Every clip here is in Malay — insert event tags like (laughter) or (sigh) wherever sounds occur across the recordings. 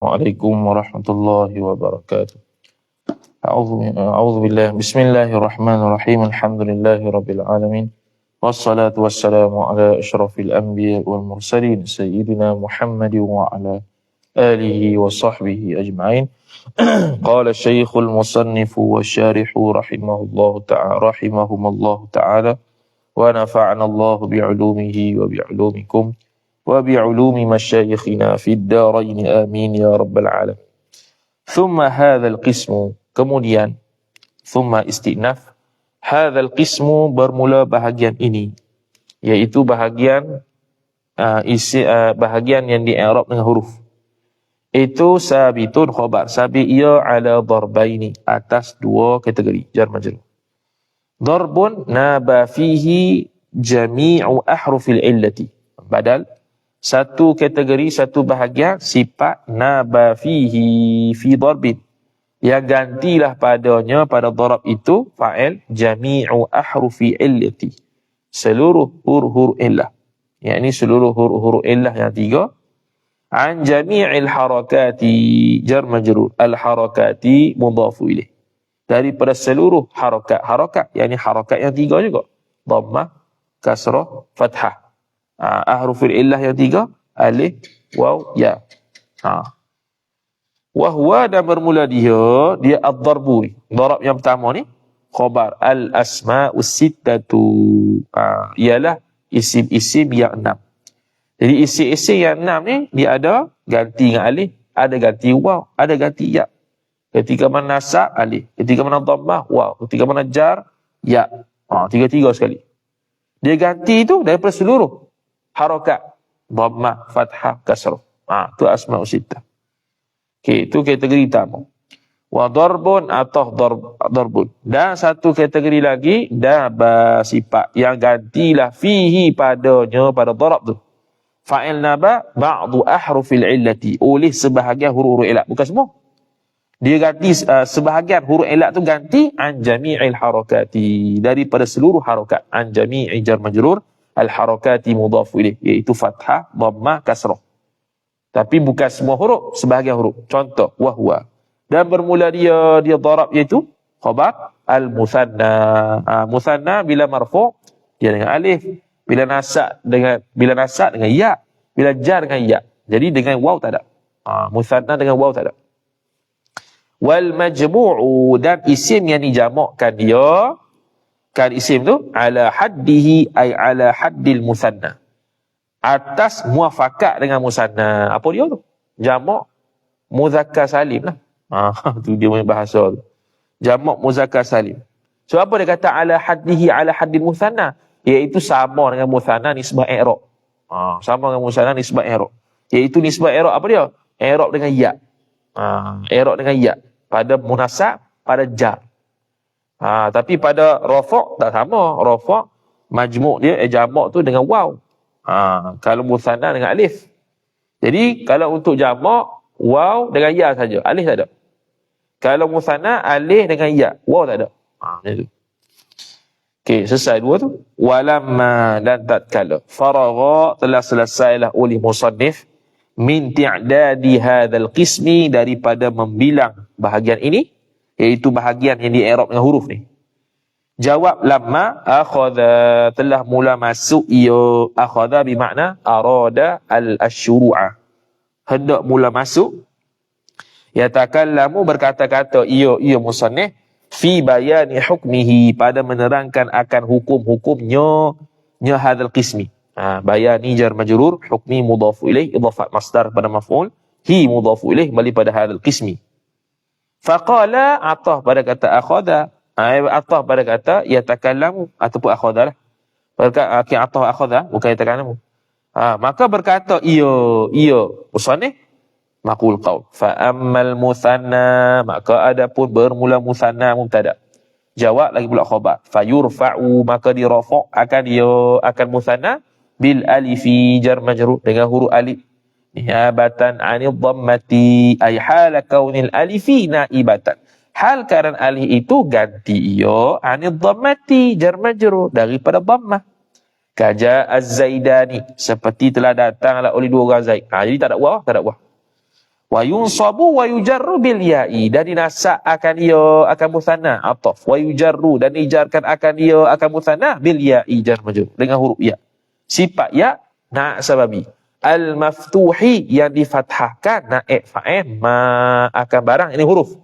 وعليكم ورحمة الله وبركاته. أعوذ, بالله. بسم الله الرحمن الرحيم. الحمد لله رب العالمين. والصلاة والسلام على أشرف الأنبياء والمرسلين سيدنا محمد وعلى آله وصحبه أجمعين. (clears throat) قال الشيخ المصنف والشارح رحمه الله تعالى رحمهم الله تعالى ونفعنا الله بعلومه وبعلومكم وبعلوم مشايخنا في الدارين آمين يا رب العالمين ثم هذا القسم kemudian ثم استئناف هذا القسم bermula bahagian ini yaitu bahagian uh, isi uh, bahagian yang di i'rab dengan huruf itu sabitun khabar sabi ia ala darbaini atas dua kategori jar majrur darbun naba fihi jami'u ahrufil illati badal satu kategori, satu bahagian sifat naba fihi fi darbin. Yang gantilah padanya pada darab itu fa'il jami'u ahrufi illati. Seluruh huruf-huruf illah. Yang ini seluruh huruf-huruf illah yang tiga. An jami'il harakati jar majrur. Al harakati mudafu ilih. Daripada seluruh harakat. Harakat, yang ini harakat yang tiga juga. Dhammah, kasrah, fathah uh, ahrufil illah yang tiga alif waw ya. Ha. Wahwa dan bermula dia dia ad-darbu darab yang pertama ni khabar al asma'us sittatu. Uh, ialah isim-isim yang enam. Jadi isim-isim yang enam ni dia ada ganti dengan alif ada ganti waw ada ganti ya. Ketika mana nasab alif. Ketika mana dhammah waw. Ketika mana jar ya. Ha, tiga-tiga sekali. Dia ganti itu daripada seluruh harakat dhammah fathah kasrah ha tu asmaul sittah okey itu kategori pertama wa darbun atau darb darbun. Dan satu kategori lagi daba sifat. Yang gantilah fihi padanya pada darab tu. Fa'il naba ba'du ahrufil illati. Oleh sebahagian huruf-huruf ilat bukan semua. Dia ganti uh, sebahagian huruf ilat tu ganti an jami'il harakati daripada seluruh harakat an jami'i jar majrur al-harakati mudhafu ilaih iaitu fathah, dhammah, kasrah. Tapi bukan semua huruf, sebahagian huruf. Contoh wahwa. Dan bermula dia dia darab iaitu khabar al-musanna. Ha, musanna bila marfu dia dengan alif, bila nasab dengan bila nasab dengan ya, bila jar dengan ya. Jadi dengan waw tak ada. Ha, musanna dengan waw tak ada. Wal majmu'u dan isim yang dijamakkan dia kan isim tu? Ala haddihi ay ala haddil musanna. Atas muafakat dengan musanna. Apa dia tu? Jamak muzakkar salim lah. Ha, (laughs) tu dia punya bahasa tu. Jamak muzakkar salim. So apa dia kata ala haddihi ala haddil musanna? Iaitu sama dengan musanna nisbah i'rab. Ha, sama dengan musanna nisbah i'rab. Iaitu nisbah i'rab apa dia? I'rab dengan ya. Ha, i'rab dengan ya. Pada munasab pada jar Ha, tapi pada rafa' tak sama. Rafa' majmuk dia, eh, jamak tu dengan waw. Ha, kalau musanna dengan alif. Jadi kalau untuk jamak, waw dengan ya saja. Alif tak ada. Kalau musanna, alif dengan ya. Waw tak ada. Ha, macam tu. Okey, selesai dua tu. Walamma dan tatkala. Faragha telah selesailah oleh musannif min ti'dadi hadzal qismi daripada membilang bahagian ini iaitu bahagian yang di i'rab dengan huruf ni. Jawab lamma akhadha telah mula masuk ia akhadha bermakna arada al asyru'a hendak mula masuk ya takallamu berkata-kata ia ia musannif fi bayani hukmihi pada menerangkan akan hukum-hukumnya nya hadzal qismi. Ha, bayani jar majrur hukmi mudhaf ilaih idafat masdar pada maf'ul hi mudhaf ilaih kembali pada hadzal qismi Faqala atah pada kata akhadha. Ha, atah pada kata yatakallamu ataupun akhadha lah. Berkata okay, atah akhadha bukan yatakallamu. Ha, maka berkata iyo iyo usane makul qaul. Fa ammal musanna maka adapun bermula musanna mubtada. Jawab lagi pula khabar. Fa yurfa'u maka dirafa akan dia akan musanna bil alifi jar majrur dengan huruf alif niabatan anil dhammati ay hal kaunil alifi naibatan. Hal keadaan alif itu ganti ia anil dhammati jar majrur daripada dhammah. Kaja az-zaidani seperti telah datanglah oleh dua orang zaid. Ha, jadi tak ada wah tak ada wah. Wa yunsabu wa yujarru bil ya'i dan dinasak akan dia akan musanna ataf wa yujarru dan dijarkan akan dia akan musanna bil ya'i jar majrur dengan huruf ya. Sifat ya na sababi al maftuhi yang difathahkan. Naib fa'il ma akan barang. Ini huruf.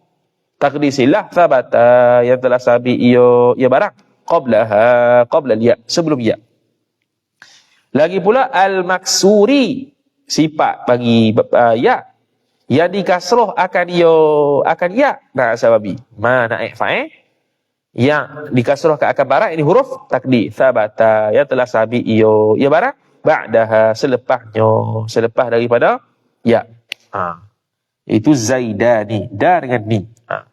Takdir silah sabata yang telah sabi ia ia barang. Qablaha qabla ya sebelum ya lagi pula al maksuri sifat bagi uh, ya. Yang dikasroh akan yo akan ya. Nak sababi. Ma naik fa'il yang dikasroh akan barang ini huruf. Takdi sabata yang telah sabi iyo ya barang ba'daha selepasnya selepas daripada ya. Ha. itu zaidani da dengan ni. Ha.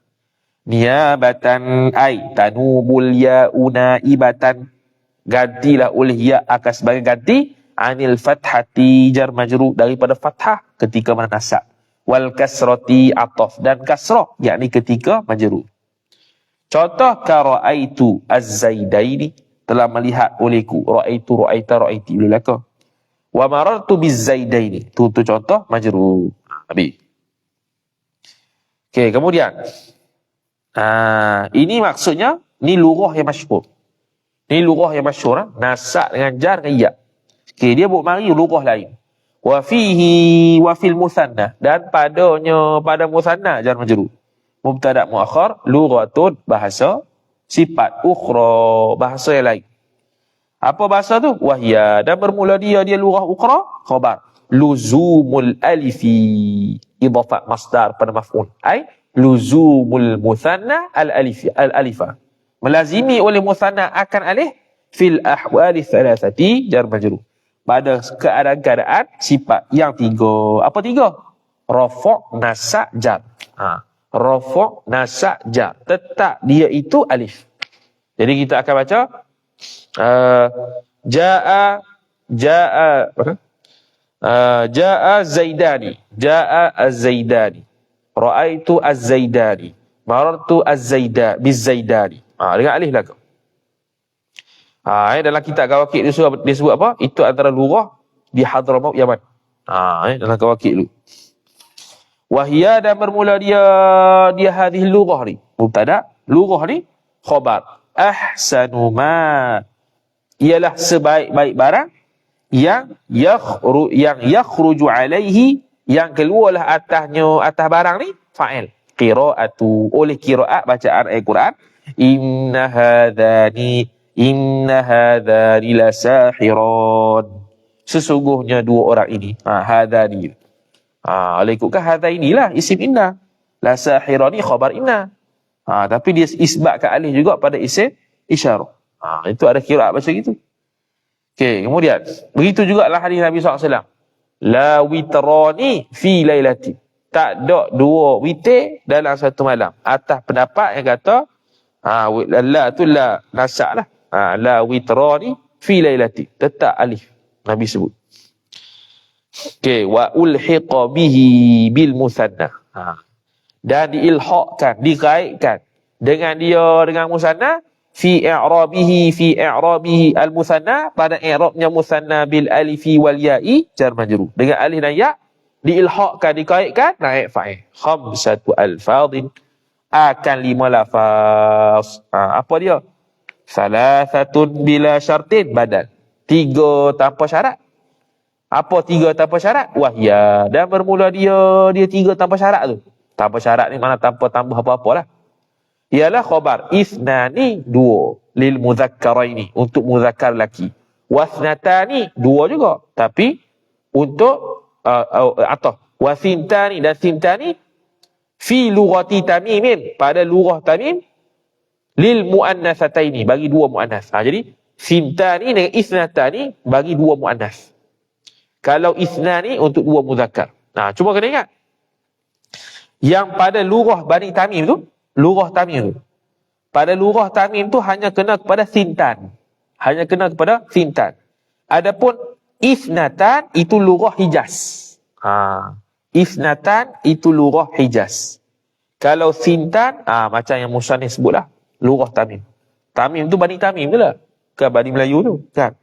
niabatan ai tanubul ya una ibatan gantilah oleh ya akan sebagai ganti. Anil fathati jar majru daripada fathah ketika mana nasab wal kasrati ataf dan kasrah yakni ketika majrur. Contoh ka raaitu az-zaidaini telah melihat olehku. Raaitu raaita raaiti. Ulaka wa marartu biz-zaidaini tu tu contoh majrur. Habis. Okey kemudian. Ah ini maksudnya ni lurah yang masyhur. Ni lurah yang masyhur ha? nasab dengan jar dengan ya. Okey dia buat mari lurah lain. Wa fihi wa fil musanna dan padanya pada musanna jar majrur. Mubtada muakhar lughatun bahasa sifat ukhra bahasa yang lain. Apa bahasa tu? Wahya. Dan bermula dia dia lughah ukhra khabar. Luzumul alifi. Idafat masdar pada maf'ul. Ai? Luzumul musanna al alifi al alifa. Melazimi oleh musanna akan alif fil ahwali thalathati jar majrur. Pada keadaan-keadaan sifat yang tiga. Apa tiga? Rafaq, nasak, jar. Ha. Rafaq, nasak, jar. Tetap dia itu alif. Jadi kita akan baca. Uh, ja'a, ja'a, uh, ja'a zaidani. Ja'a az-zaidani. Ra'aitu az-zaidani. Marartu az-zaidani. Biz-zaidani. Ha, dengan alif lah kau. Ha, eh, dalam kitab Kawakik dia sebut, dia sebut apa? Itu antara lurah di Hadramaut Yaman. Ha, eh, dalam Kawakik dulu. Wahia dan bermula dia dia hadis lurah ni. Mubtada. Lurah ni khabar. Ahsanu ma ialah sebaik-baik barang yang yakhru yang yakhruju alaihi yang keluarlah atasnya atas barang ni fa'il qiraatu oleh qiraat bacaan al-Quran inna hadzani Inna hadhani la sahiran. Sesungguhnya dua orang ini. Ha, hadhani. Ha, oleh ikutkan hadhani lah isim inna. La sahirani khabar inna. Ha, tapi dia isbatkan alih juga pada isim isyarah. Ha, itu ada kira macam itu. Okey, kemudian. Begitu juga lah hadis Nabi SAW. La witrani fi lailati. Tak ada dua witir dalam satu malam. Atas pendapat yang kata, ha, la tu la nasak lah ha, la witrani fi lailati tetap alif nabi sebut okey wa ulhiqa bihi bil musanna ha. dan diilhaqkan dikaitkan dengan dia dengan musanna fi i'rabihi fi i'rabihi al musanna pada i'rabnya musanna bil alifi wal ya'i jar majrur dengan alif dan ya diilhaqkan dikaitkan naik fa'il khamsatu alfadhin akan lima lafaz ha, apa dia Salasatun bila syartin badal. Tiga tanpa syarat. Apa tiga tanpa syarat? Wahya. Dan bermula dia dia tiga tanpa syarat tu. Tanpa syarat ni mana tanpa tambah apa-apa lah. Ialah khabar. Isnani dua. Lil muzakkaraini. Untuk muzakkar laki. Wasnatani dua juga. Tapi untuk uh, uh, atau wasintani dan sintani fi lughati tamimin pada lughah tamim lil muannasataini bagi dua muannas. Ha, jadi sintani dengan isnatani bagi dua muannas. Kalau isnani untuk dua muzakkar. Nah, cuba kena ingat. Yang pada lurah Bani Tamim tu, lurah Tamim tu. Pada lurah Tamim tu hanya kena kepada sintan. Hanya kena kepada sintan. Adapun isnatan itu lurah Hijaz. Ha. Isnatan itu lurah Hijaz. Kalau sintan, ha, macam yang Musa ni sebutlah lurah Tamim. Tamim tu Bani Tamim tu lah. Ke Bani Melayu tu. Kan?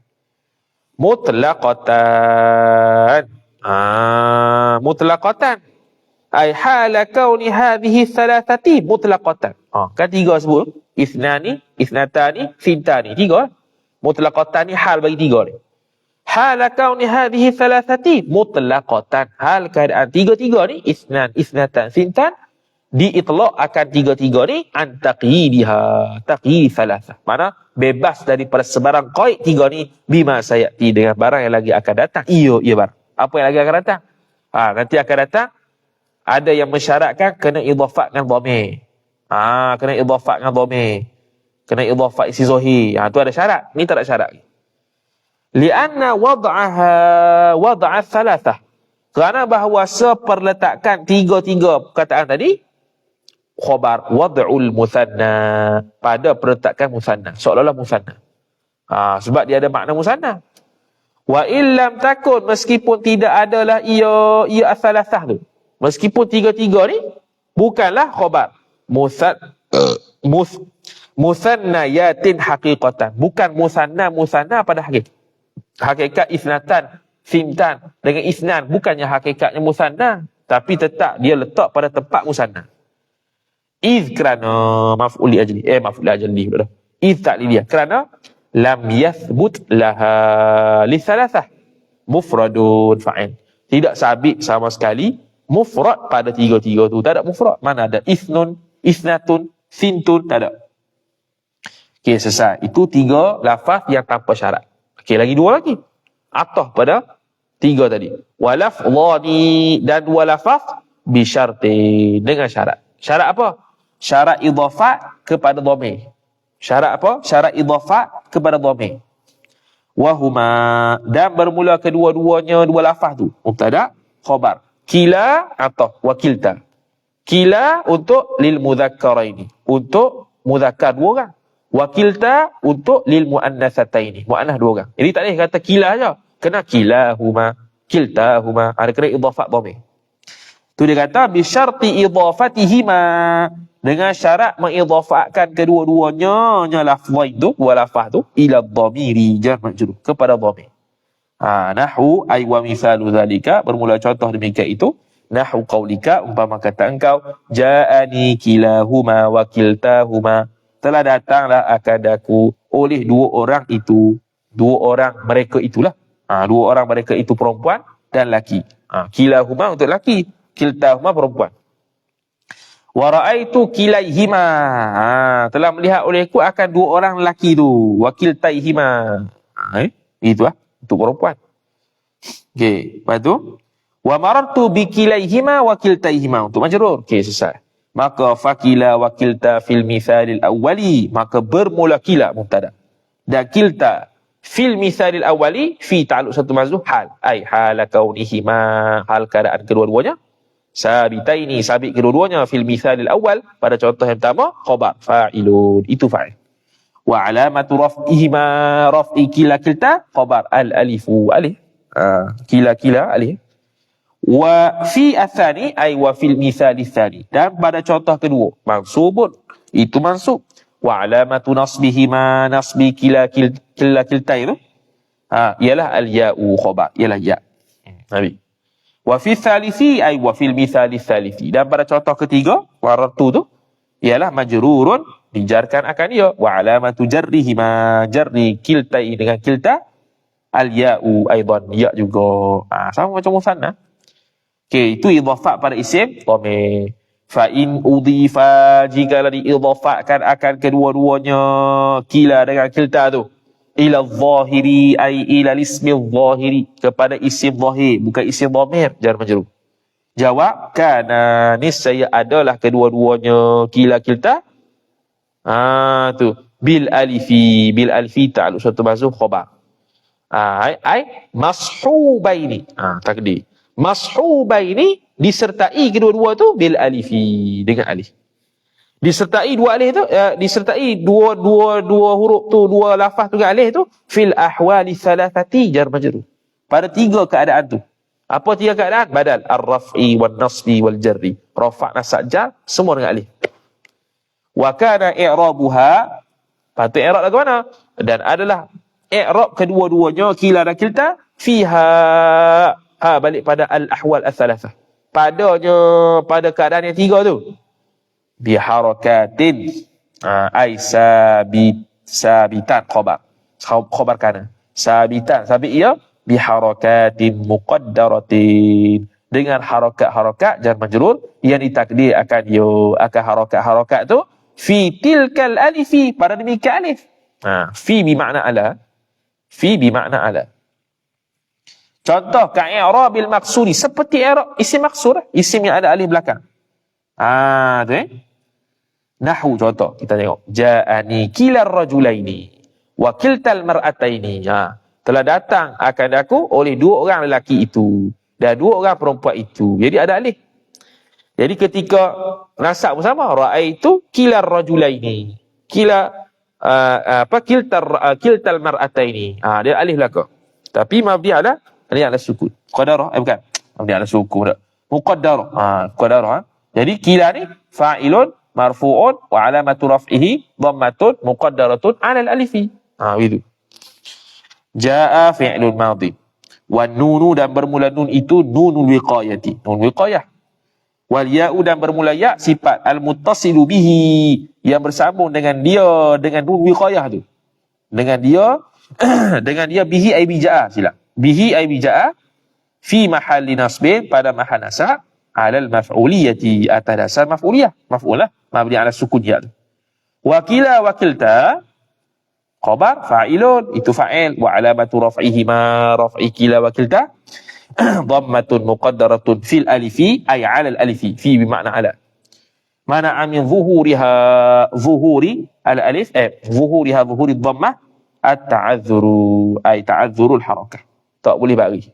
مطلقتان. آه مطلقتان. أي حال كون هذه الثلاثة مطلقتان. آه كان تيغا سبول اثنان اثنتان ثنتان تيغا مطلقتان حال بي تيغا حال كون هذه الثلاثة مطلقتان. حال كان آه، تيغا تيغا إثنان إثنتان ثنتان. Diitlaq akan tiga-tiga ni an taqidiha taqidi thalatha. Mana bebas daripada sebarang qaid tiga ni bima sayati. Dengan barang yang lagi akan datang iyo iya bar apa yang lagi akan datang? Ha, nanti akan datang ada yang mensyaratkan kena idhafat dengan dhamir. Ha, kena idhafat dengan dhamir. Kena idhafat isi zohi ha, tu ada syarat. Ni tak ada syarat lianna wad'aha wad'a thalatha. Kerana bahawa seperletakan tiga-tiga perkataan tadi khabar wad'ul musanna pada perletakan musanna seolah-olah musanna ha, sebab dia ada makna musanna wa illam takun meskipun tidak adalah ia ia asalasah tu. Meskipun tiga-tiga ni bukanlah khabar. Musad mus musanna yatin haqiqatan. Bukan musanna musanna pada hakikat hakikat isnatan sintan dengan isnan bukannya hakikatnya musanna tapi tetap dia letak pada tempat musanna Iz kerana maf'ul ajli. Eh maf'ul ajli. Iz dia. Kerana lam yathbut laha li thalathah. Mufradun fa'in. Tidak sabit sama sekali mufrad pada tiga-tiga tu. Tak ada mufrad. Mana ada isnun, isnatun, sintun. Tak ada. Okey, selesai. Itu tiga lafaz yang tanpa syarat. Okey, lagi dua lagi. Atah pada tiga tadi. Walaf dan dua lafaz dengan syarat. Syarat apa? Syarat idhafat kepada dhamir. Syarat apa? Syarat idhafat kepada dhamir. Wahuma dan bermula kedua-duanya dua lafaz tu. Mubtada, khabar. Kila atau wakilta. Kila untuk lil mudzakkaraini. Untuk mudzakkar dua orang. Wakilta untuk lil muannatsataini. Muannas dua orang. Jadi tak boleh kata kila aja. Kena kila huma, kilta huma. Ada kena idhafat dhamir. Tu dia kata bi syarti idhafatihima dengan syarat mengidhafatkan kedua-duanya nya lafaz itu wa lafaz tu ila dhamiri jar majrur kepada dhamir. Ha nahu ay wa misalu zalika bermula contoh demikian itu. Nahu qaulika umpama kata engkau ja'ani kilahuma wa kiltahuma. Telah datanglah akadaku oleh dua orang itu. Dua orang mereka itulah. Ha dua orang mereka itu perempuan dan laki ha kilahuma untuk laki kiltahuma perempuan Wa ra'aitu kilaihima. Ha, telah melihat olehku akan dua orang lelaki tu. Wakil taihima. Ha, eh? Itu lah. Untuk perempuan. Okey. Lepas tu. Wa marartu bi kilaihima wakil taihima. Untuk majrur. Okey, selesai. Maka fakila wakilta fil mithalil awwali. Maka bermula kila mubtada. Dan kilta fil mithalil awwali fi ta'aluk satu mazhub hal. Ay hala kaunihima. Hal keadaan kedua-duanya sabitaini sabit kedua-duanya fil mithalil awal pada contoh yang pertama khabar fa'ilun. Itu fa'il. Wa alamatu raf'ihima raf'i kila kilta khabar al alifu alif. Ha, kila kila alif. Wa fi athani ay wa fil mithali thani. Dan pada contoh kedua mansubun. Itu mansub. Wa alamatu nasbihima nasbi kila kila kilta itu. Ha, ialah al ya'u khabar. Ialah ya. Nabi Wa fi thalithi ay wa fil mithali thalithi. Dan pada contoh ketiga, waratu tu ialah majrurun dijarkan akan dia wa alamatu jarrihi ma jarri kiltai dengan kilta al ya'u aidan ya juga. Ha, sama macam musanna. Okey, itu idhafat pada isim dhamir. Fa in udhifa jika diidhafatkan akan kedua-duanya kila dengan kilta tu ila zahiri ay ila ismi zahiri kepada isim zahir bukan isim dhamir jar majrur jawab kana. Niscaya adalah kedua-duanya. Kila kilta. Ah tu. Bil alifi bil alifi ta'alu satu mazhub khabar ah ai ai mashubaini. Ah takdir. Mashubaini disertai kedua-dua tu bil alifi dengan alif disertai dua alih tu uh, disertai dua dua dua huruf tu dua lafaz tu dengan alih tu fil ahwali thalathati jar majrur. Pada tiga keadaan tu. Apa tiga keadaan? Badal ar-raf'i wan nasbi wal jarri rafa' nasab jar semua dengan alih. Wa kana i'rabuha patut i'rab lagu mana? Dan adalah i'rab kedua-duanya kila dan kilta fiha. Ha balik pada al ahwal al thalathah padanya pada keadaan yang tiga tu biharakatin ai sabit sabitan khabar khabar kana sabitan sabit ia biharakatin muqaddaratin dengan harakat-harakat jar majrur yang ditakdir akan yo akan harakat-harakat tu fi tilkal alifi pada demikian alif ha fi bi makna ala fi bi makna ala contoh ka i'rabil maqsudi seperti i'rab isim maqsud isim yang ada alif belakang. ah tu eh nahwu contoh kita tengok ja'ani kilar rajulaini wa kiltal mar'ataini ha telah datang akan aku oleh dua orang lelaki itu dan dua orang perempuan itu. Jadi ada alih. Jadi ketika nasab bersama, ra'ai itu kilar rajulaini. Kila uh, apa kiltar uh, kiltal mar'ataini. Ah dia alih belaka. Tapi mabdi ada ini ada sukun. Qadarah eh bukan. Mabdi ada sukun. Muqaddarah. Ah qadarah. Ha? Jadi kila ni fa'ilun marfu'un wa alamatu raf'ihi dhammatun muqaddaratun 'ala al-alifi. Ah begitu. Ja'a fi'lun madhi. Wan nunu dan bermula nun itu nunul wiqayati. Nun wiqayah. Wal ya'u dan bermula ya sifat al muttasilu bihi yang bersambung dengan dia dengan nun wiqayah tu. Dengan dia (clears throat) dengan dia bihi ai bija'a sila. Bihi ai bija'a fi mahalli nasbin pada mahal nasab alal maf'uliyati atas dasar maf'uliyah. Maf'ulah mabni ala sukun ya. Wakila wakilta khabar fa'ilun itu fa'il wa alamatu raf'ihi ma raf'i kila wa kilta dhammatun muqaddaratun fil alifi ay 'ala al alifi fi bimakna 'ala mana min zuhuriha zuhuri al alif eh zuhuriha zuhuri dhammah at ta'azzuru ay ta'azzuru al harakah tak boleh bagi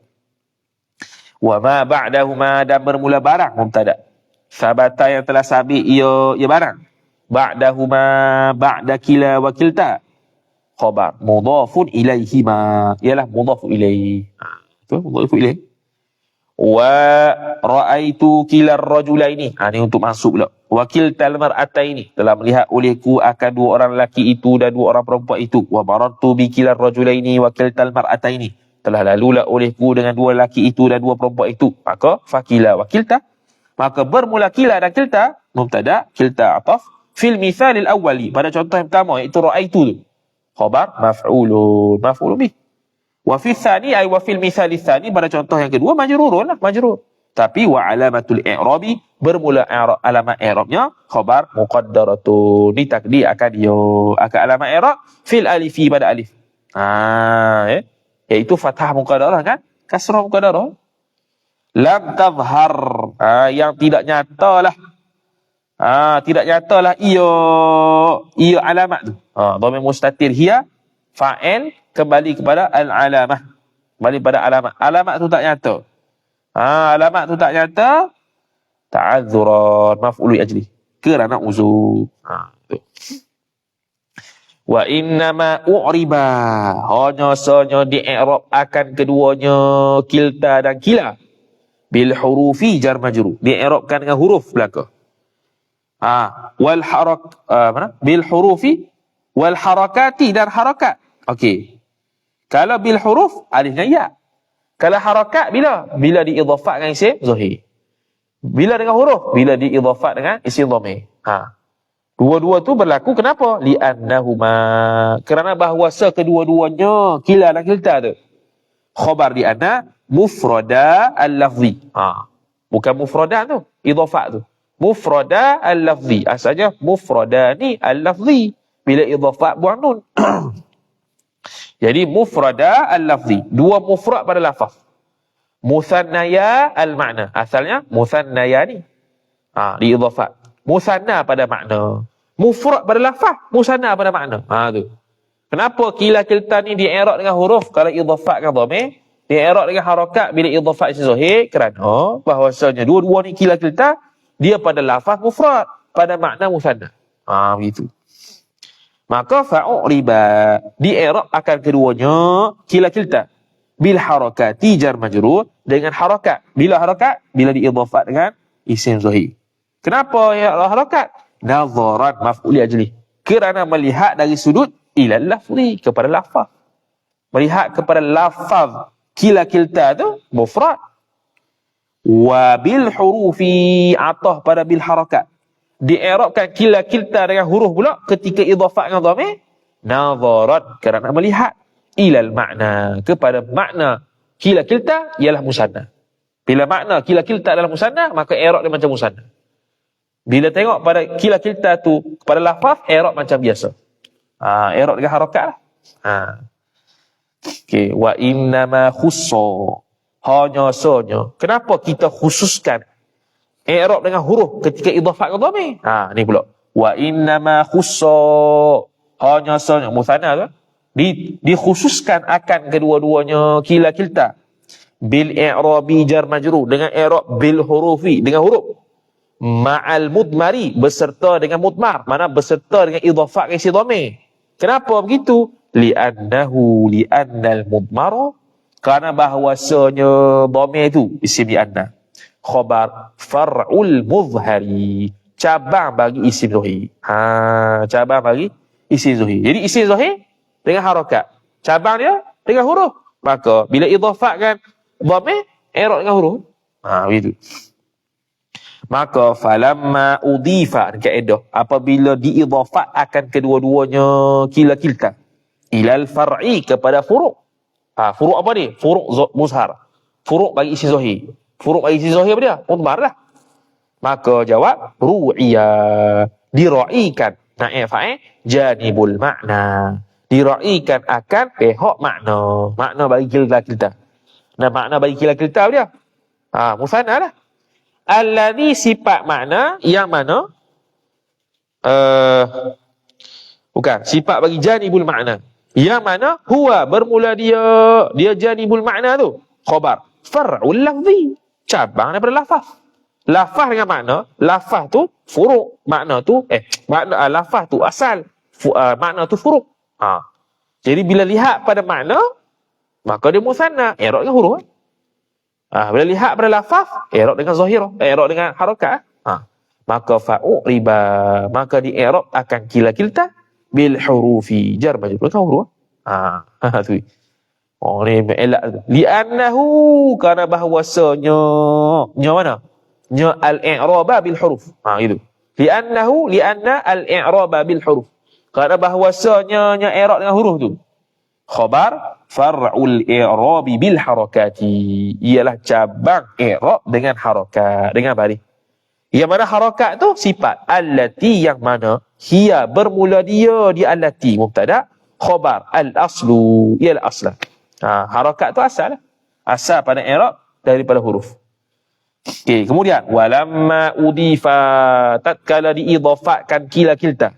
wa ma ba'dahuma dan bermula barang mubtada sabata yang telah sabit ia ia barang. Ba'dahuma ba'da kila wa kilta. Khabar mudhafun ilaihi ma ialah mudhafun ilaihi ha tu mudhafun ilaihi wa raaitu kilar rajulaini ha ni untuk masuk pula. Wakil talmar ataini telah melihat olehku akan dua orang lelaki itu dan dua orang perempuan itu. Wa marartu bi kilar rajulaini wakil talmar ataini telah lalulah olehku dengan dua lelaki itu dan dua perempuan itu. Maka fakila wakilta maka bermula kila dan kilta mubtada kilta ataf fil mithal al awwali. Pada contoh yang pertama iaitu raaitu tu. Khabar maf'ulun. Maf'ulun bih. Wa fi tsani ay wa fil mithal tsani pada contoh yang kedua majrurun lah majrur. Tapi wa alamatul i'rabi bermula alamat i'rabnya khabar muqaddaratun. Ni takdir akan dia akan alamat i'rab fil alifi pada alif. Ha eh iaitu fathah muqaddarah kan? Kasrah muqaddarah lam tazhar ha, yang tidak nyatalah Ah, tidak nyatalah ia ia alamat tu. Ha, dhamir mustatir hiya fa'il kembali kepada al-alamah. Kembali pada alamat. Alamat tu tak nyata. Ha, alamat tu tak nyata. Ta'adzuran maf'ulu ajli. Kerana uzur. Ha, tu. Wa innama u'riba. Hanya sahaja di akan keduanya kilta dan kila. Bil hurufi jar majru. Di i'rabkan dengan huruf belakang. Ha, wal harak uh, mana? Bil hurufi wal harakati dan harakat. Okey. Kalau bil huruf alifnya ya. Kalau harakat bila? Bila diidhafat dengan isim zahir. Bila dengan huruf? Bila diidhafat dengan isim dhamir. Ha. Dua-dua tu berlaku kenapa? Li'annahuma. Kerana bahawa kedua-duanya kila dan kilta tu. Khabar di anna mufrada al-lafzi. Ha. Bukan mufrada tu. Idhafat tu mufrada al-lafzi. Asalnya mufradani al-lafzi. Bila idhafat buang nun. (coughs) Jadi mufrada al-lafzi. Dua mufrad pada lafaz. Musannaya al-makna. Asalnya musannaya ni. Ha, di idhafat. Musanna pada makna. Mufrad pada lafaz. Musanna pada makna. Ha, tu. Kenapa kila kilta ni di-erak dengan huruf kalau idhafat kan dhamir? Di-erak dengan harakat bila idhafat isi zuhir. Kerana bahawasanya dua-dua ni kila kilta dia pada lafaz mufrad pada makna musanna. Ha begitu. Maka fa'uriba di i'rab akan keduanya kila kilta bil harakati jar majrur dengan harakat bila harakat bila diidhafat dengan isim zahir kenapa ya harakat nazaran maf'ul ajli. Kerana melihat dari sudut ila lafzi kepada lafaz. Melihat kepada lafaz kila kilta tu mufrad. Wa bil hurufi atah pada bil harakat. Di'irabkan kila kilta dengan huruf pula ketika idhafat dengan dhamir nazarat kerana melihat ilal makna. Kepada makna kila kilta ialah musanna. Bila makna kila kilta adalah musanna maka i'rab dia macam musanna. Bila tengok pada kila kilta tu pada lafaz i'rab macam biasa. Ha i'rab dengan harakat lah. Ha okey wa inna ma khussa hanya sahaja kenapa kita khususkan i'rab dengan huruf ketika idhafat ke dhamir. Ha ni pula. Wa inna ma khussa hanya sahaja musanna tu di dikhususkan akan kedua-duanya kila kilta bil i'rabi jar majru dengan i'rab bil hurufi. Dengan huruf. Ma'al mudmari. Beserta dengan mudmar. Mana beserta dengan idhafat ke isi dhamir. Kenapa begitu? Li'annahu li'annal mudmara. Kerana bahawasanya dhamir itu isim li'anna. Khabar far'ul muzhari. Cabang bagi isim zuhir ha cabang bagi isim zuhir jadi isim zuhir dengan harakat cabang dia dengan huruf. Maka bila idhafatkan dhamir i'rab dengan huruf. Ha begitu. Maka falamma udifa kaedah. Apabila diidhafat akan kedua-duanya kila kilta ilal far'i kepada furu' ha furu' apa ni furu' muzhar furu' bagi isim zuhir Furuk bagi si Zohir apa dia? Mudmar lah. Maka jawab, ru'iyya. Dira'ikan. Na'if fa'e, janibul makna. Dira'ikan akan pehok makna. Makna bagi kita kita. Dan makna bagi kita kita apa dia? Ha, musanna lah. Alladhi sifat makna yang mana? Uh, bukan. Sifat bagi janibul makna. Yang mana? Huwa bermula dia. Dia janibul makna tu. Khobar. Far'ul lafzi cabang daripada lafaz. Lafaz dengan makna, lafaz tu furuk, makna tu eh makna uh, lafaz tu asal, fu, uh, makna tu furuk. Ha. Jadi bila lihat pada makna, maka dia musanna, i'rab dengan huruf. Ha. bila lihat pada lafaz, i'rab dengan zahirah, eh, i'rab dengan harakat. Ha. Maka fa'u riba, maka di i'rab akan kila kilta bil hurufi jar majrur dengan huruf. Ha. (laughs) ha tu. Oh ni elak li'annahu kerana bahwasanya nya mana? Nya al-i'raba bil huruf. Ha itu. Li'annahu li'anna al-i'raba bil huruf. Kerana bahwasanya nya i'rab dengan huruf tu. Khabar far'ul i'rabi bil harakati. Ialah cabang i'rab dengan harakat, dengan baris. Yang mana harakat tu sifat allati yang mana hiya bermula dia di allati mubtada khabar al aslu ialah aslah Ha, harakat tu asal. Lah. Asal pada i'rab daripada huruf. Okey, kemudian walamma udifa tatkala diidhafatkan kila kilta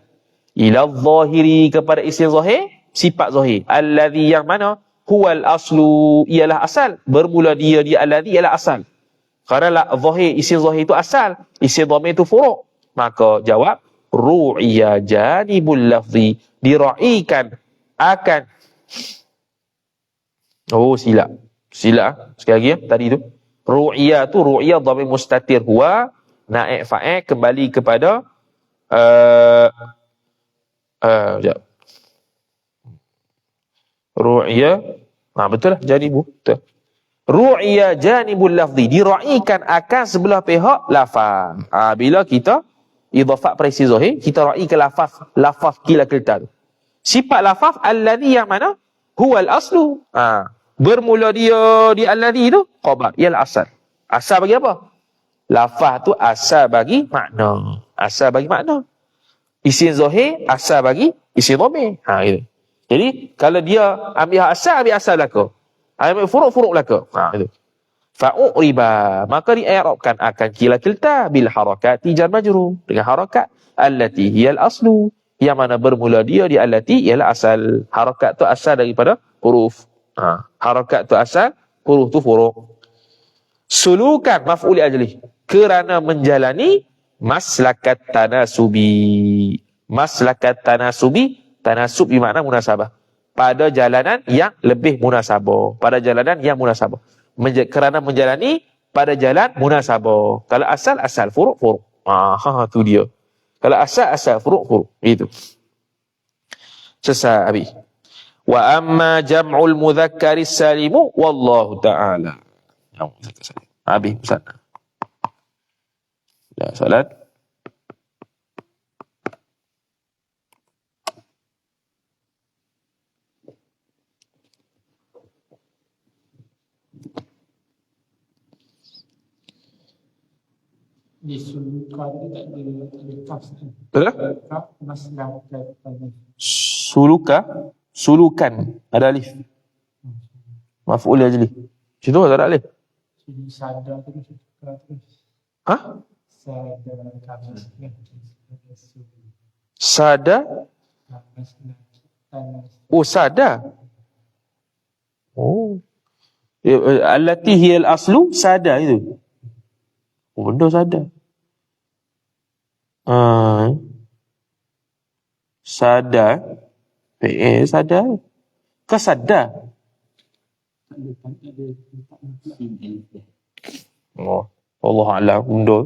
ila zahiri kepada isim zahir sifat zahir. Allazi yang mana? Huwal aslu ialah asal. Bermula dia dia allazi ialah asal kerana la zahir isim zahir itu asal isim dhamir itu furu' maka jawab ru'iya janibul lafzi diraikan akan Oh silap. Silap. Sekali lagi ya. Tadi tu. Ru'iyah tu. Ru'iyah dhamir mustatir huwa. Na'ik fa'ik kembali kepada. Uh, uh, sekejap. Ru'iyah. Ha, betul lah. Janibu. Betul. Ru'iyah janibul lafzi. Dira'ikan akan sebelah pihak lafaz. Ha, bila kita idhafat perisi zuhir, kita ra'ikan lafaz. Lafaz kila kilta tu. Sifat lafaz alladhi yang mana? Huwal aslu. Ha bermula dia di alladhi tu khabar ialah asal asal bagi apa lafaz tu asal bagi makna asal bagi makna isim zahir asal bagi isim dhamir ha gitu jadi kalau dia ambil asal ambil asal belaka ambil furuk furuk belaka ha itu fa'uriba maka di'irabkan akan kila kilta bil harakati jar majru dengan harakat allati hiyal aslu yang mana bermula dia di allati ialah asal harakat tu asal daripada huruf Ha. Harakat tu asal, huruf tu furuk. Sulukan maf'uli ajli. Kerana menjalani maslakat tanasubi. Maslakat tanasubi, tanasub bermakna munasabah. Pada jalanan yang lebih munasabah. Pada jalanan yang munasabah. Menja- kerana menjalani pada jalan munasabah. Kalau asal, asal. Furuk, furuk. Ah, ha, tu dia. Kalau asal, asal. Furuk, furuk. Itu. Selesai habis. Wa amma jam'ul mudzakkari salimu wallahu ta'ala. Habis Ustaz. لا soalan disulukan tu tak ada tak ada kaf. Betul tak? Kaf tadi. Suluka? Sulukan. Ada alif. Maf'ul ajli Situ tak ada alif? Jadi sadar tu. Ha? Sadar kami Sada Oh sada Oh. Eh, eh, Allati hiyal aslu Sada itu. Oh benda sada Ah, Sada Eh sada Kesada Oh Allah. Alam Benda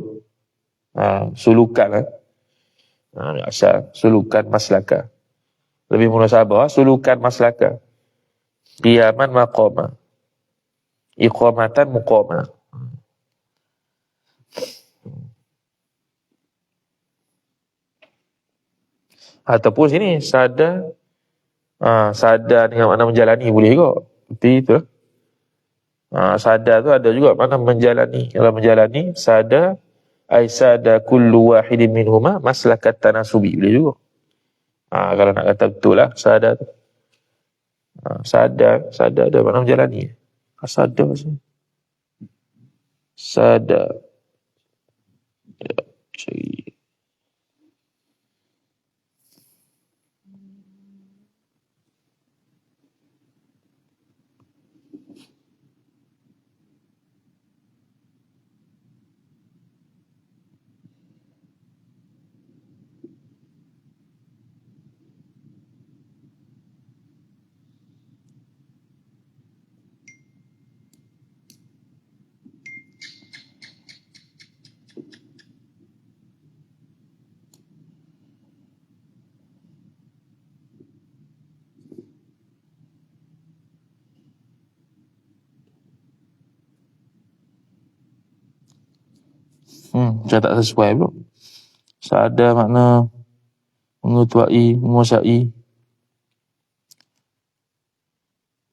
ha, Sulukan eh. ha, Asal. Sulukan maslaka. Lebih munasabah Sulukan maslaka. Qiyaman maqama Iqamatan muqama Ataupun sini Sada ha, Sada dengan makna menjalani Boleh juga. Tapi itu ha, Sada tu ada juga Makna menjalani. Kalau menjalani Sada Ay sada kullu wahidin minhuma Maslakat tanasubi. Boleh juga. Ha, Kalau nak kata betul lah Sada tu. Ha, Sada Sada ada makna menjalani. Ha, Sada sini Sada Ya Cari Saya tak sesuai pula. Sada makna mengetuai, menguasai.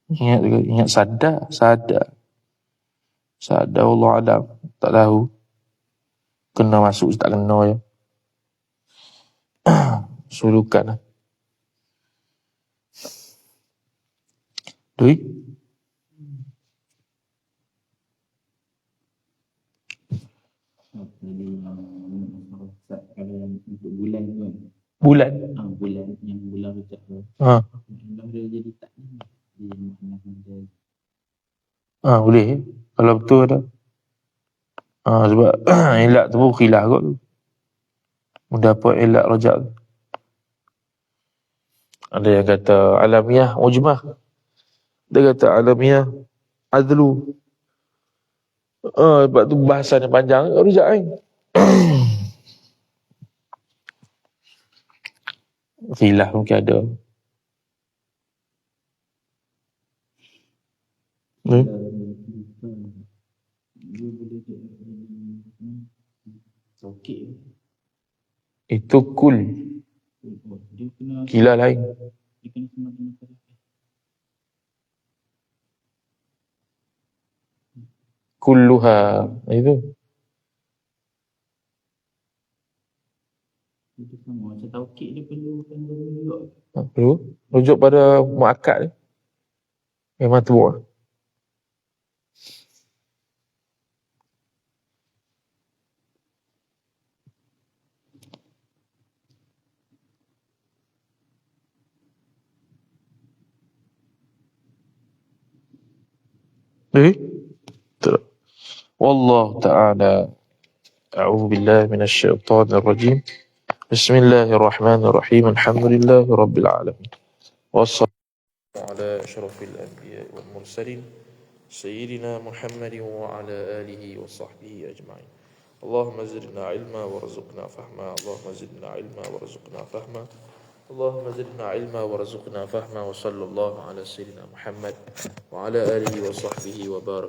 Ingat ingat sada, sada. Sada Allah Alam. Tak tahu. Kena masuk, tak kena ya. (coughs) Sulukan lah. Dui? Jadi Ustaz, kalau yang untuk bulan tu kan Bulan. ah, bulan yang bulan rujak tu Ha. dah dia jadi tak ni dia makna dia Ha, boleh. Kalau betul ada. Ha, sebab (clears throat) elak tu pun khilaf kot tu. Mendapat elak rojak tu. Ada yang kata alamiah ujmah. Dia kata alamiah adlu. Ah, sebab tu bahasan yang panjang rojak kan. khilaf (coughs) mungkin ada. Hmm? Itu kul. Dia kena Kila lain. dia kena Kulluha. Itu. Itu sama macam taukid dia perlu juga. Ha, perlu. Rujuk pada muakkad ni. Memang tu. Eh? Tak. والله تعالى أعوذ بالله من الشيطان الرجيم. بسم الله الرحمن الرحيم الحمد لله رب العالمين. والصلاة على أشرف الأنبياء والمرسلين سيدنا محمد وعلى آله وصحبه أجمعين. اللهم زدنا علما وارزقنا فهما. اللهم زدنا علما وارزقنا فهما. اللهم زدنا علما وارزقنا فهما. وصلى الله على سيدنا محمد وعلى آله وصحبه وبارك